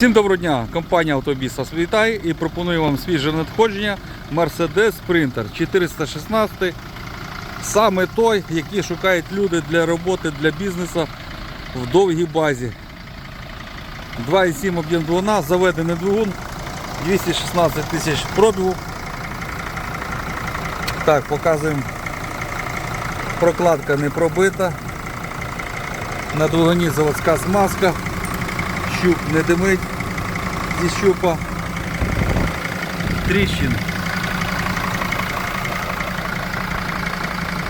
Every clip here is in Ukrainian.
Всім доброго дня! Компанія Автобіс вас вітає і пропоную вам свіже надходження Mercedes Sprinter 416. Саме той, який шукають люди для роботи, для бізнесу в довгій базі. 2,7 об'єм двигуна, заведений двигун, 216 тисяч пробігу. Так, показуємо. Прокладка не пробита. На двигуні заводська смазка щуп не димить зі щупа. Тріщин.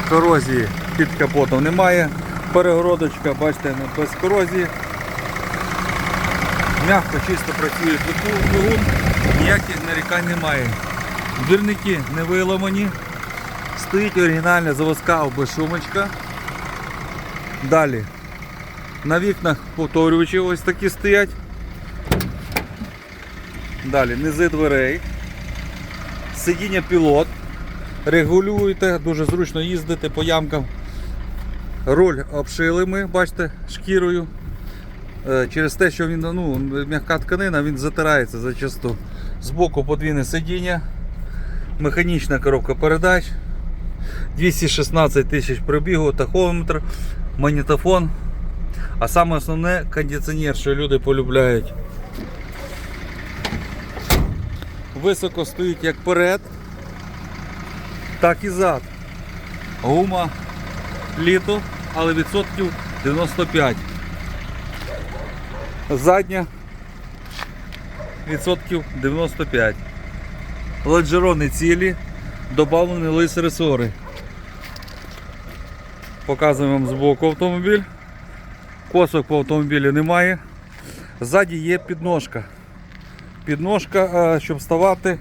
Корозії під капотом немає. Перегородочка, бачите, без корозії. Мягко, чисто працює двигун, ніяких нарікань немає. Двірники не виламані. Стоїть оригінальна заводська обешумочка. Далі на вікнах повторювачі ось такі стоять. Далі низи дверей. Сидіння пілот. Регулюєте, дуже зручно їздити по ямкам. Руль обшили ми, бачите, шкірою. Е, Через те, що він ну, м'яка тканина, він затирається зачасту. Збоку подвійне сидіння, механічна коробка передач, 216 тисяч пробігу, тахометр, магнітофон. А саме основне кондиціонер, що люди полюбляють. Високо стоїть як перед, так і зад. Гума літо, але відсотків 95. Задня відсотків 95. Лоджерони цілі, додавлені лис ресори. Показуємо вам збоку автомобіль. Косок по автомобілю немає. Ззаді є підножка. Підножка, е, щоб вставати,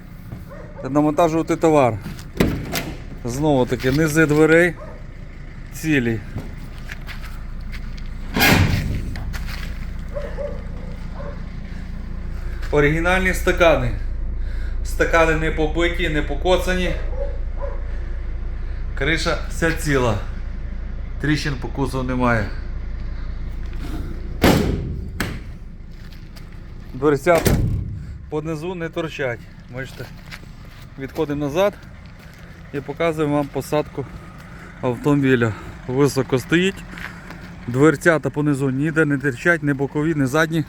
навантажувати товар. Знову таки низи дверей цілі. Оригінальні стакани. Стакани не побиті, не покоцані. Криша вся ціла. Тріщин по кузову немає. Дверцята понизу не торчать. Бачите, відходимо назад і показуємо вам посадку автомобіля. Високо стоїть. Дверцята понизу ніде не торчать, не бокові, не задні.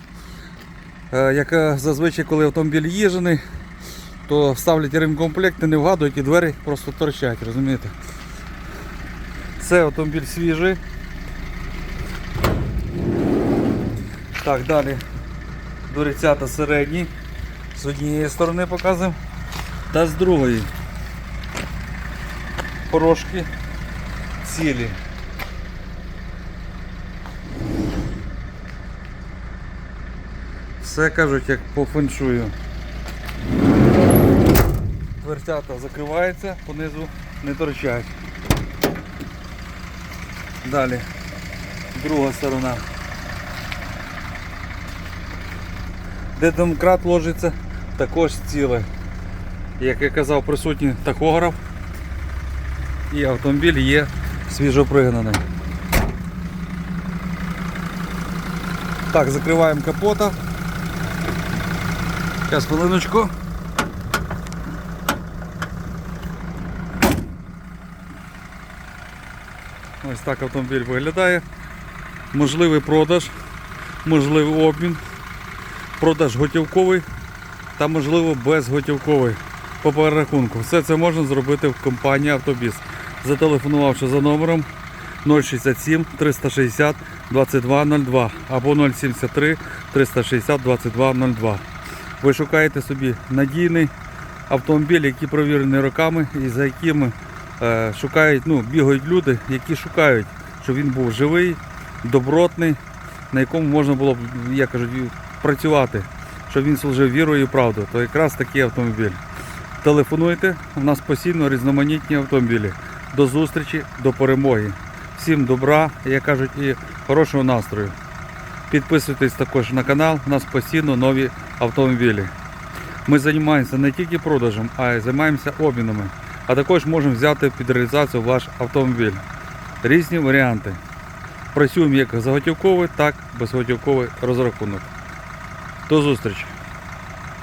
Е, Як е, зазвичай, коли автомобіль їжений, то ставлять ремкомплект не вгадують і двері просто торчать, розумієте? Це автомобіль свіжий. Так, далі дверцята середні. З однієї сторони показуємо. Та з другої. Порошки цілі. Все кажуть, як по феншую. Дверцята закриваються, понизу не торчать. Далі друга сторона. Де домкрат ложиться, також ціле. Як я казав, присутній тахограф і автомобіль є свіжопригнаний. Так, закриваємо капота. Зараз хвилиночку. Ось так автомобіль виглядає. Можливий продаж, можливий обмін, продаж готівковий та можливо безготівковий по перерахунку. Все це можна зробити в компанії Автобіс, зателефонувавши за номером 067 360 2202 або 073 360 2202. Ви шукаєте собі надійний автомобіль, який провірений роками і за якими е, шукають, ну, бігають люди, які шукають, щоб він був живий, добротний, на якому можна було б, як кажуть, працювати, щоб він служив вірою і правдою. То якраз такий автомобіль. Телефонуйте, у нас постійно різноманітні автомобілі. До зустрічі, до перемоги. Всім добра, як кажуть, і хорошого настрою. Підписуйтесь також на канал, у нас постійно нові автомобілі. Ми займаємося не тільки продажем, а й займаємося обмінами. А також можемо взяти під реалізацію ваш автомобіль. Різні варіанти. Працюємо як заготівковий, так і безготівковий розрахунок. До зустрічі.